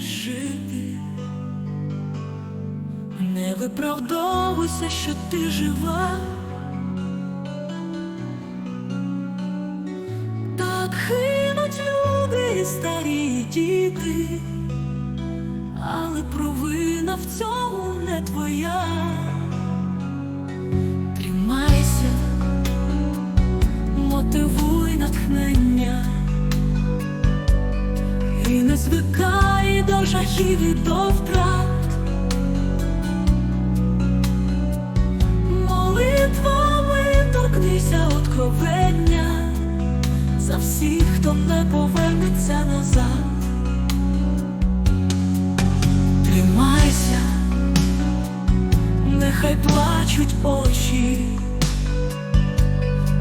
жити. Не виправдовуйся, що ти жива. Так хинуть люди і старі діти, але провина в цьому не твоя. І не звикай до жахів і до втрат. Молитвами торкнися откровення за всіх, хто не повернеться назад. Тримайся, нехай плачуть очі,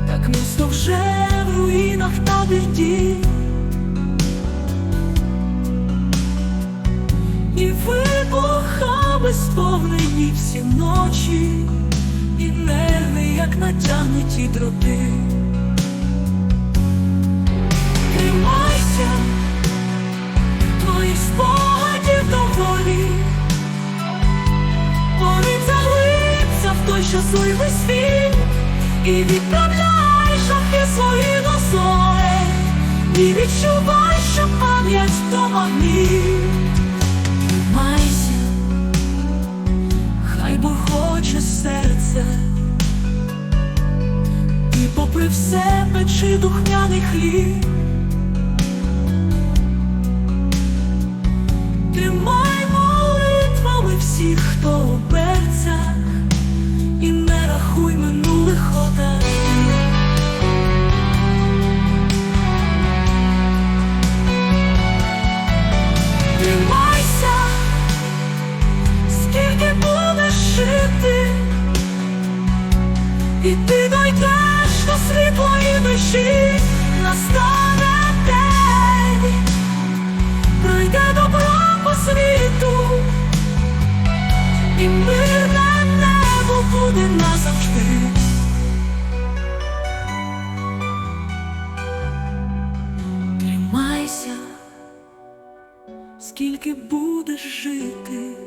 так місто вже в руїнах та біді. Сповнені всі ночі, і нерви, як натягнуті дроти. Тримайся, твоїх спогадів доволі, Порить залився в той щасливий світ, і відправляй шахи свої до зоре, і відчувай, що пам'ять домогнів. Тримайся, попри все печи духмяний хліб. Тримай молитвами всіх, хто у берцях, і не рахуй минулих отарів. Тримайся, скільки будеш жити, і ти до світлої душі, настане день, пройде добро по світу, і мирне небо буде назавжди. Тримайся, скільки будеш жити.